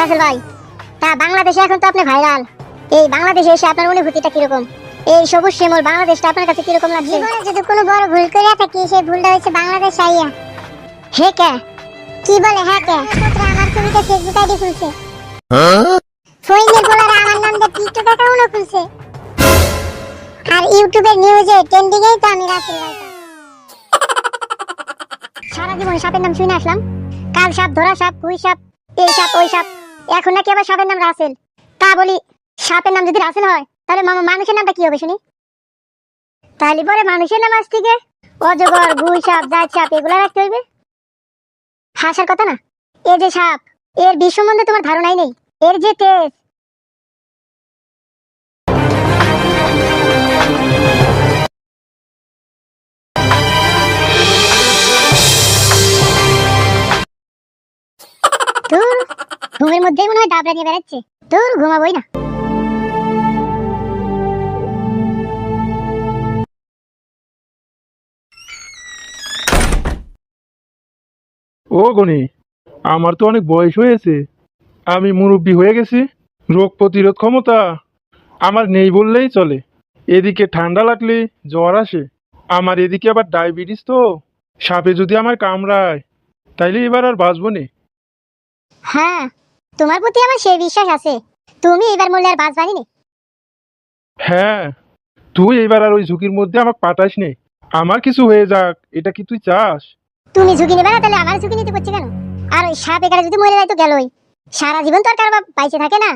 রাসেল ভাই? তা বাংলাদেশে এখন তো আপনি ভাইরাল এই বাংলাদেশে এসে আপনার অনুভূতিটা কীরকম? এই সবুজ শ্যামল বাংলাদেশটা আপনার কাছে কীরকম লাগছে? জীবনে যদি কোনো বড় ভুল করিয়া থাকি সেই ভুলটা হচ্ছে বাংলাদেশ আইয়া। হে কে? কি বলে হ্যাঁ কে? আমার ছবিতে ফেসবুক আইডি খুলছে। ফইনের বলার আমার নাম দিয়ে টিকটক অ্যাকাউন্টও খুলছে। আর ইউটিউবের নিউজে ট্রেন্ডিং এই তো আমি রাসেল ভাই। সারা জীবন সাপের নাম শুনে আসলাম। কাল সাপ ধরা সাপ কুই সাপ এই সাপ ওই সাপ। এখন নাকি আবার সাপের নাম রাসেল? তা বলি, সাপের নাম যদি রাসেল হয়, তাহলে মামা মানুষের নামটা কি হবে শুনি? তাহলে পরে মানুষের নাম আজ থেকে অজগর গুই সাপ, জাত সাপ, এগুলো রাখতে হইবে। হাসার কথা না? এ যে সাপ, এর বিষ সম্বন্ধে তোমার ধারণাই নেই। এর যে তেজ ঘুমের মধ্যেই মনে হয় দাবড়া নিয়ে বেড়াচ্ছে। দূর ঘুমাবোই না। ও গনি আমার তো অনেক বয়স হয়েছে। আমি মুরব্বী হয়ে গেছি। রোগ প্রতিরোধ ক্ষমতা আমার নেই বললেই চলে। এদিকে ঠান্ডা লাগলে জ্বর আসে। আমার এদিকে আবার ডায়াবেটিস তো। সাপে যদি আমার কামড়ায় তাইলে এবার আর বাঁচবো নে। হ্যাঁ তোমার প্রতি আমার সেই বিশ্বাস আছে। তুমি এবার মূল্যে আর বাঁচবানি নে হ্যাঁ তুই এবার আর ওই ঝুঁকির মধ্যে আমাকে পাঠাস নে। আমার কিছু হয়ে যাক এটা কি তুই চাস? তুমি ঝুঁকি নেবে না তাহলে আমার ঝুঁকি নিতে করছে কেন? আর ওই সাপ এখানে যদি মরে যায় তো গেলই। সারা জীবন তো আর কারও বাইচে থাকে না।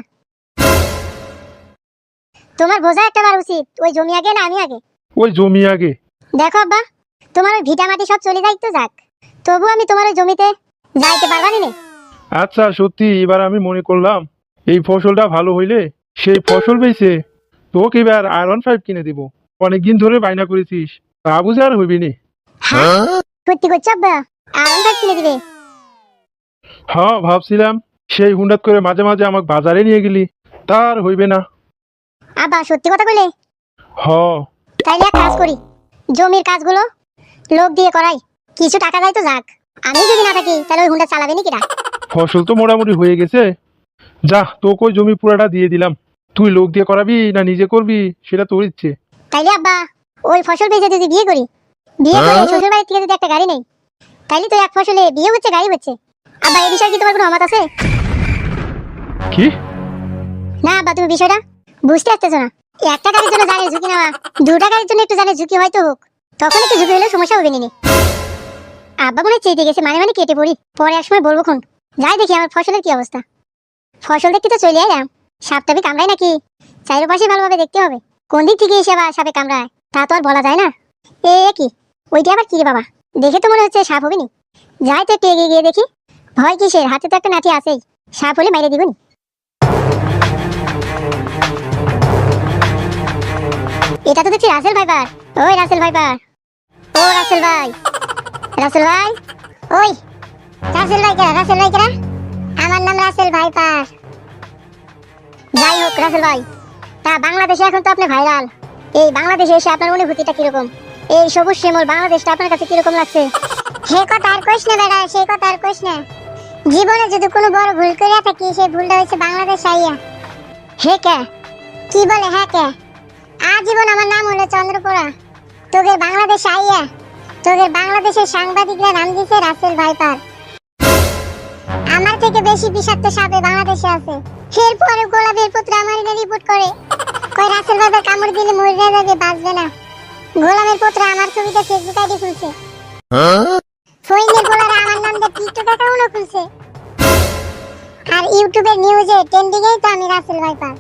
তোমার বোঝা একটা বার উচিত ওই জমি আগে না আমি আগে? ওই জমি আগে। দেখো আব্বা তোমার ওই ভিটা মাটি সব চলে যাই তো যাক। তবু আমি তোমার ওই জমিতে যাইতে পারবানি নে। আচ্ছা সত্যি এবার আমি মনে করলাম এই ফসলটা ভালো হইলে সেই ফসল বেচে তোকে এবার আয়রন ফাইভ কিনে দিব। অনেকদিন ধরে বায়না করেছিস তা বুঝে আর হইবি নি। হ্যাঁ? সত্যি করছ আব্বা? আরাম ভাগ কিনে দিবে? হ্যাঁ ভাবছিলাম সেই হুন্ডাত করে মাঝে মাঝে আমাকে বাজারে নিয়ে গেলি তার হইবে না। আব্বা সত্যি কথা কইলে? হ তাইলে এক কাজ করি জমির কাজগুলো লোক দিয়ে করাই কিছু টাকা দেয় তো যাক। আমি যদি না থাকি তাহলে ওই হুন্ডা চালাবে নাকি ফসল তো মোটামুটি হয়ে গেছে। যা তোকে জমি পুরাটা দিয়ে দিলাম। তুই লোক দিয়ে করাবি না নিজে করবি সেটা তোর ইচ্ছে। তাইলে আব্বা ওই ফসল বেচে যদি বিয়ে করি বিয়ে করে শ্বশুর বাড়ি থেকে যদি একটা গাড়ি নেই তাইলে তো এক ফসলে বিয়ে হচ্ছে গাড়ি হচ্ছে। আব্বা এই বিষয়ে কি তোমার কোনো অমত আছে? কি? না আব্বা তুমি বিষয়টা বুঝতে আসতেছো না। একটা গাড়ির জন্য জানে ঝুঁকি নেওয়া দুটা গাড়ির জন্য একটু জানে ঝুঁকি হয়তো হোক। তখন একটু ঝুঁকি হলে সমস্যা হবে নিনি আব্বা মনে হয় চেয়ে গেছে মানে মানে কেটে পড়ি। পরে এক সময় বলব খন। যাই দেখি, আমার ফসলের কি অবস্থা? ফসল দেখতে তো চলে এলাম। সাপ টাপে কামড়ায় নাকি? চারিপাশে ভালোভাবে দেখতে হবে। কোন দিক থেকে এসে সাপে কামড়ায়? তা তো আর বলা যায় না। এ কি? ওইটা আবার কি রে বাবা? দেখে তো মনে হচ্ছে সাপ হবে নি যাই তো একটু এগিয়ে গিয়ে দেখি। ভয় কিসের? হাতে তো একটা নাঠি আছেই। সাপ হলে মাইরে দিবনি। এটা তো দেখছি রাসেল ভাইপার ওই রাসেল ভাইপার ও রাসেল ভাই। রাসেল ভাই? ওই। রাসেল ভাই কেরা রাসেল ভাই কেরা আমার নাম রাসেল ভাইপার যাই হোক, রাসেল ভাই, তা বাংলাদেশে এখন তো আপনি ভাইরাল। এই বাংলাদেশে এসে আপনার অনুভূতিটা কীরকম? এই সবুজ শ্যামল, বাংলাদেশটা আপনার কাছে কীরকম লাগছে? হে কথা আর কইস না বেড়া সেই কথা আর কইস না। জীবনে যদি কোনো বড় ভুল করিয়া থাকি, সেই ভুলটা হচ্ছে বাংলাদেশ আইয়া। হে কে? কি বলে হ্যাঁ কে? আজীবন আমার নাম হলো চন্দ্রপোড়া। তোদের বাংলাদেশ আইয়া তোদের বাংলাদেশের সাংবাদিকরা নাম দিছে রাসেল ভাইপার আমার থেকে বেশি বিষাক্ত সাপে বাংলাদেশে আছে। এরপরে গোলাপের পুত্র আমার রিপোর্ট করে। কই রাসেল বাবা কামড় দিলে মরে যাবে, বাঁচবে না। গোলামের পুত্র আমার ছবিটা ফেসবুক আইডি খুলছে। ফইনের গোলারা আমার নাম দিয়ে টিকটক অ্যাকাউন্টও খুলছে। আর ইউটিউবের নিউজে ট্রেন্ডিং এই তো আমি রাসেল ভাইপার